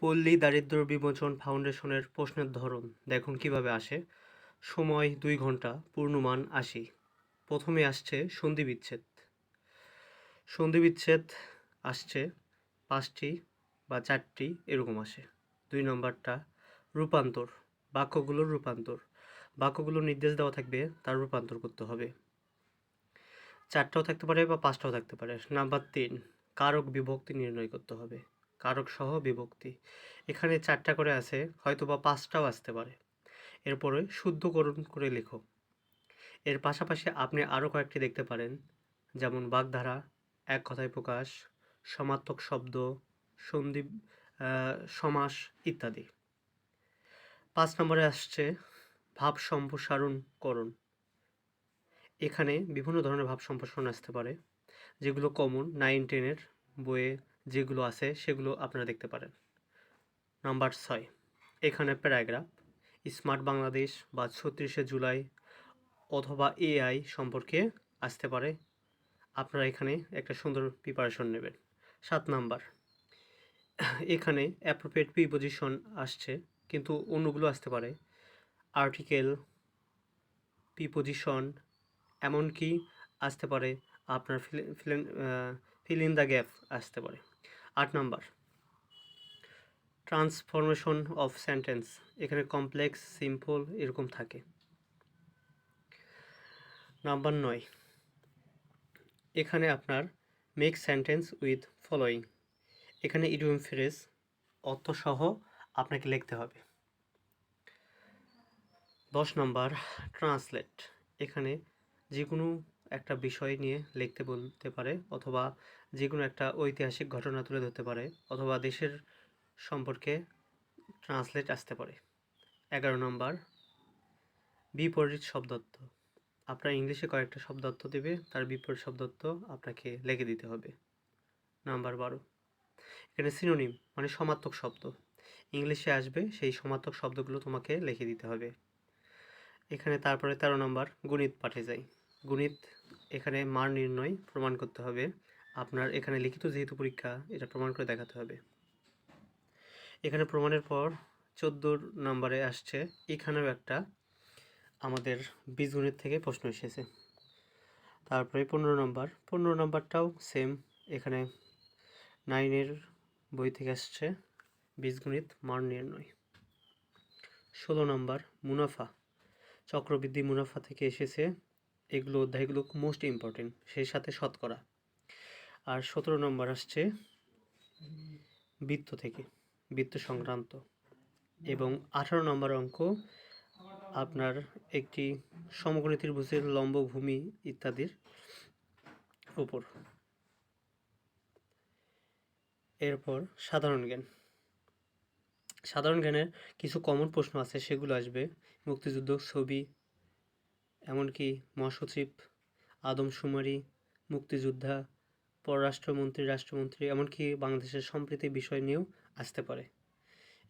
পল্লী দারিদ্র বিমোচন ফাউন্ডেশনের প্রশ্নের ধরন দেখুন কীভাবে আসে। সময় দুই ঘণ্টা পূর্ণমান আশি। প্রথমে আসছে সন্ধি বিচ্ছেদ সন্ধি বিচ্ছেদ আসছে পাঁচটি বা চারটি এরকম আসে। দুই নম্বরটা রূপান্তর, বাক্যগুলোর রূপান্তর। বাক্যগুলোর নির্দেশ দেওয়া থাকবে, তার রূপান্তর করতে হবে। চারটাও থাকতে পারে বা পাঁচটাও থাকতে পারে। নাম্বার তিন, কারক বিভক্তি নির্ণয় করতে হবে। কারক সহ বিভক্তি। এখানে চারটা করে আছে হয়তো বা পাঁচটাও আসতে পারে। এরপরে শুদ্ধকরণ করে লেখো। এর পাশাপাশি আপনি আরও কয়েকটি দেখতে পারেন, যেমন বাগধারা, এক কথায় প্রকাশ সমার্থক শব্দ সন্ধি সমাস ইত্যাদি। পাঁচ নম্বরে আসছে ভাব সম্প্রসারণকরণ এখানে বিভিন্ন ধরনের ভাব সম্প্রসারণ আসতে পারে, যেগুলো কমন নাইন টেনের বইয়ে যেগুলো আছে সেগুলো আপনারা দেখতে পারেন। নাম্বার ছয়, এখানে প্যারাগ্রাফ, স্মার্ট বাংলাদেশ বা ছত্রিশে জুলাই অথবা এআই সম্পর্কে আসতে পারে। আপনারা এখানে একটা সুন্দর প্রিপারেশন নেবেন। সাত নাম্বার, এখানে অ্যাপ্রোপ্রিয়েট প্রিপোজিশন আসছে, কিন্তু অন্যগুলো আসতে পারে। আর্টিকেল প্রিপোজিশন এমনকি আসতে পারে আপনার fill fill in the gap আসতে পারে। আট নাম্বার। ট্রান্সফরমেশন অফ সেন্টেন্স এখানে কমপ্লেক্স সিম্পল এরকম থাকে। নাম্বার নয়। এখানে আপনার মেক সেন্টেন্স উইথ ফলোয়িং এখানে ইডিয়ম ফ্রেজ অর্থসহ আপনাকে লিখতে হবে। দশ নম্বর ট্রান্সলেট এখানে যে কোনো একটা বিষয় নিয়ে লিখতে বলতে পারে অথবা যে কোনো একটা ঐতিহাসিক ঘটনা তুলে ধরতে পারে অথবা দেশের সম্পর্কে ট্রান্সলেট আসতে পারে। এগারো নম্বর, বিপরীত শব্দত্ব। আপনার ইংলিশে কয়েকটা শব্দার্থ দেবে, তার বিপরীত শব্দার্থ আপনাকে লিখে দিতে হবে। নাম্বার বারো, এখানে সিনোনিম মানে সমার্থক শব্দ। ইংলিশে আসবে সেই সমার্থক শব্দগুলো তোমাকে লিখে দিতে হবে। এখানে তারপরে তেরো নম্বর, গণিত পাঠে যাই। গণিত এখানে মান নির্ণয় প্রমাণ করতে হবে। আপনার এখানে লিখিত যেহেতু পরীক্ষা, এটা প্রমাণ করে দেখাতে হবে। এখানে প্রমাণের পর চোদ্দ নম্বরে আসছে, এখানেও একটা আমাদের বীজগণিত থেকে প্রশ্ন এসেছে। তারপরে পনেরো নম্বর, পনেরো নম্বরটাও সেম এখানে নাইনের বই থেকে আসছে বীজগণিত মান নির্ণয়। ষোলো নম্বর, মুনাফা, চক্রবৃদ্ধি মুনাফা থেকে এসেছে এগুলো অধ্যায়গুলো মোস্ট ইম্পর্টেন্ট সেই সাথে শতকরা। আর সতেরো নম্বর আসছে বৃত্ত থেকে, বৃত্ত সংক্রান্ত। এবং আঠারো নম্বর অঙ্ক আপনার একটি সমগ্র ত্রিভুজের লম্ব ভূমি ইত্যাদির উপর। এরপর সাধারণ জ্ঞান। সাধারণ জ্ঞানের কিছু কমন প্রশ্ন আছে, সেগুলো আসবে। মুক্তিযুদ্ধ, ছবি এমনকি মহাসচিব আদমশুমারি, মুক্তিযোদ্ধা, পররাষ্ট্রমন্ত্রী, রাষ্ট্রমন্ত্রী, এমনকি বাংলাদেশের সম্প্রীতি বিষয় নিয়েও আসতে পারে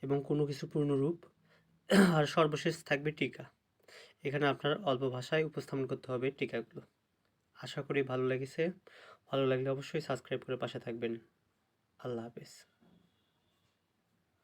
এবং কোনো কিছু পূর্ণরূপ আর সর্বশেষ থাকবে টিকা। এখানে আপনার অল্প ভাষায় উপস্থাপন করতে হবে টিকাগুলো। আশা করি ভালো লেগেছে। ভালো লাগলে অবশ্যই সাবস্ক্রাইব করে পাশে থাকবেন। আল্লাহ হাফেজ।